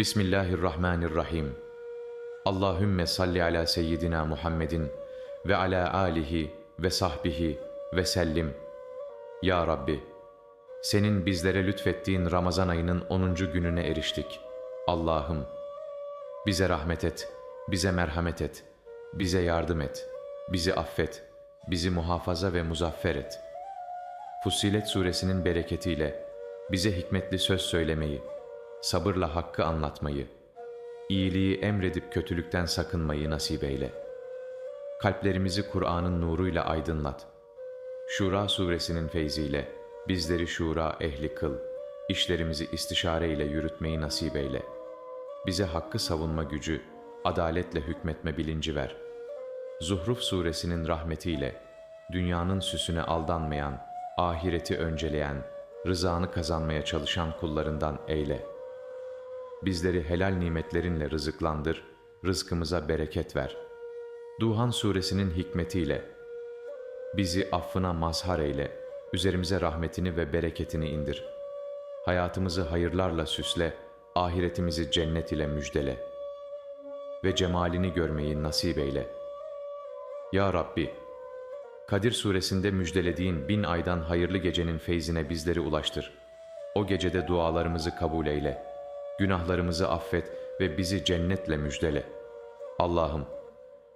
Bismillahirrahmanirrahim. Allahümme salli ala seyyidina Muhammedin ve ala alihi ve sahbihi ve sellim. Ya Rabbi, senin bizlere lütfettiğin Ramazan ayının 10. gününe eriştik. Allah'ım, bize rahmet et, bize merhamet et, bize yardım et, bizi affet, bizi muhafaza ve muzaffer et. Fussilet suresinin bereketiyle bize hikmetli söz söylemeyi, sabırla hakkı anlatmayı, iyiliği emredip kötülükten sakınmayı nasip eyle. Kalplerimizi Kur'an'ın nuruyla aydınlat. Şura suresinin feyziyle bizleri şura ehli kıl, işlerimizi istişare ile yürütmeyi nasip eyle. Bize hakkı savunma gücü, adaletle hükmetme bilinci ver. Zuhruf suresinin rahmetiyle dünyanın süsüne aldanmayan, ahireti önceleyen, rızanı kazanmaya çalışan kullarından eyle. Bizleri helal nimetlerinle rızıklandır, rızkımıza bereket ver. Duhan suresinin hikmetiyle bizi affına mazhar eyle, üzerimize rahmetini ve bereketini indir. Hayatımızı hayırlarla süsle, ahiretimizi cennet ile müjdele. Ve cemalini görmeyi nasip eyle. Ya Rabbi, Kadir suresinde müjdelediğin bin aydan hayırlı gecenin feyzine bizleri ulaştır. O gecede dualarımızı kabul eyle. Günahlarımızı affet ve bizi cennetle müjdele. Allah'ım,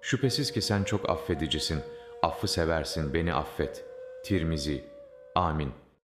şüphesiz ki sen çok affedicisin, affı seversin, beni affet. Tirmizi. Amin.